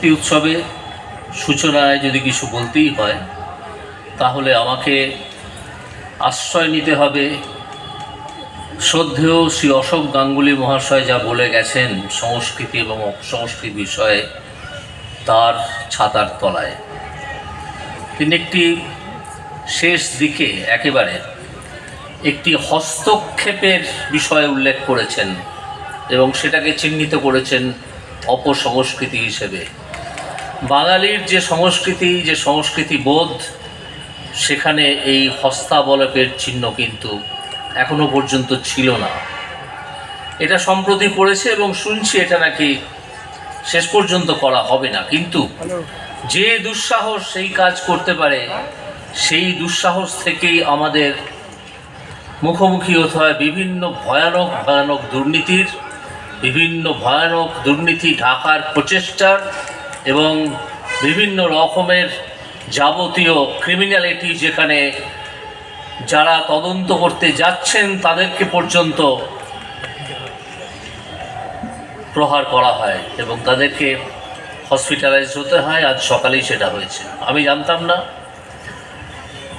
সংস্কৃতি উৎসবে সূচনায় যদি কিছু বলতেই হয়, তাহলে আমাকে আশ্রয় নিতে হবে। শ্রদ্ধেয় শ্রী অশোক গাঙ্গুলি মহাশয় যা বলে গেছেন সংস্কৃতি এবং অপসংস্কৃতি বিষয়ে তার ছাতার তলায়। তিনি একটি শেষ দিকে একেবারে একটি হস্তক্ষেপের বিষয়ে উল্লেখ করেছেন এবং সেটাকে চিহ্নিত করেছেন অপসংস্কৃতি হিসেবে। বাঙালির যে সংস্কৃতি যে সংস্কৃতি বোধ সেখানে এই হস্তাবলকের চিহ্ন কিন্তু এখনও পর্যন্ত ছিল না। এটা সম্প্রতি পড়েছে এবং শুনছি এটা নাকি শেষ পর্যন্ত করা হবে না। কিন্তু যে দুঃসাহস সেই কাজ করতে পারে সেই দুঃসাহস থেকেই আমাদের মুখোমুখি হতে হয় বিভিন্ন ভয়ানক ভয়ানক দুর্নীতির বিভিন্ন ভয়ানক দুর্নীতি ঢাকার প্রচেষ্টার এবং বিভিন্ন রকমের যাবতীয় ক্রিমিনালিটি যেখানে যারা তদন্ত করতে যাচ্ছেন তাদেরকে পর্যন্ত প্রহার করা হয় এবং তাদেরকে হসপিটালাইজ হতে হয়। আজ সকালেই সেটা হয়েছে। আমি জানতাম না।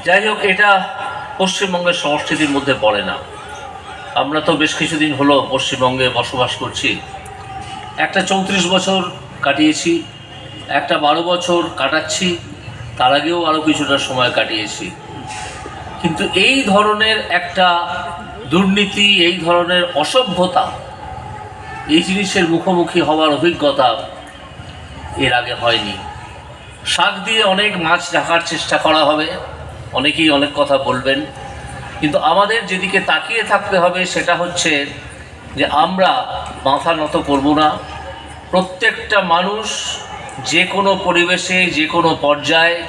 যাই হোক, এটা পশ্চিমবঙ্গের সংস্কৃতির মধ্যে পড়ে না। আমরা তো বেশ কিছুদিন হলো পশ্চিমবঙ্গে বসবাস করছি। একটা চৌত্রিশ বছর কাটিয়েছি। একটা বারো বছর কাটাচ্ছি, তার আগেও আরও কিছুটা সময় কাটিয়েছি। কিন্তু এই ধরনের একটা দুর্নীতি, এই ধরনের অসভ্যতা, এই জিনিসের মুখোমুখি হওয়ার অভিজ্ঞতা এর আগে হয়নি। শাক দিয়ে অনেক মাছ ঢাকার চেষ্টা করা হবে, অনেকেই অনেক কথা বলবেন, কিন্তু আমাদের যেদিকে তাকিয়ে থাকতে হবে সেটা হচ্ছে যে আমরা মাথা নত করব না। প্রত্যেকটা মানুষ যে কোনো পরিবেশে যে কোনো পর্যায়ে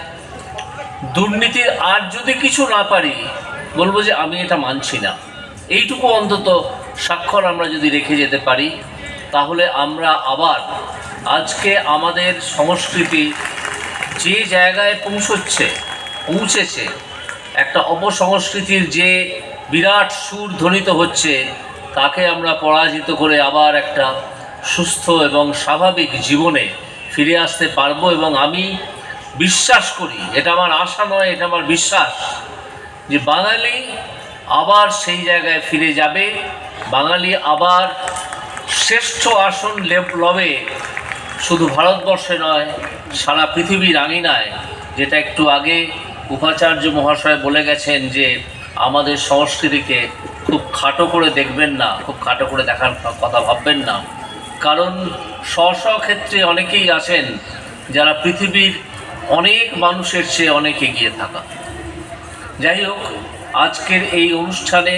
দুর্নীতির আর যদি কিছু না পারি, বলব যে আমি এটা মানছি না। এইটুকু অন্তত স্বাক্ষর আমরা যদি রেখে যেতে পারি, তাহলে আমরা আবার আজকে আমাদের সংস্কৃতি যে জায়গায় পৌঁছচ্ছে, পৌঁছেছে, একটা অপসংস্কৃতির যে বিরাট সুর ধ্বনিত হচ্ছে, তাকে আমরা পরাজিত করে আবার একটা সুস্থ এবং স্বাভাবিক জীবনে ফিরে আসতে পারব এবং আমি বিশ্বাস করি, এটা আমার আশা নয়, এটা আমার বিশ্বাস, যে বাঙালি আবার সেই জায়গায় ফিরে যাবে। বাঙালি আবার শ্রেষ্ঠ আসন লেপ- লবে। শুধু ভারতবর্ষে নয়, সারা পৃথিবীর আঙিনায়। যেটা একটু আগে উপাচার্য মহাশয় বলে গেছেন যে, আমাদের সংস্কৃতিকে খুব খাটো করে দেখবেন না, খুব খাটো করে দেখার কথা ভাববেন না। কারণ স্ব ক্ষেত্রে অনেকেই আছেন যারা পৃথিবীর অনেক মানুষের চেয়ে অনেক এগিয়ে থাকা। যাই হোক, আজকের এই অনুষ্ঠানে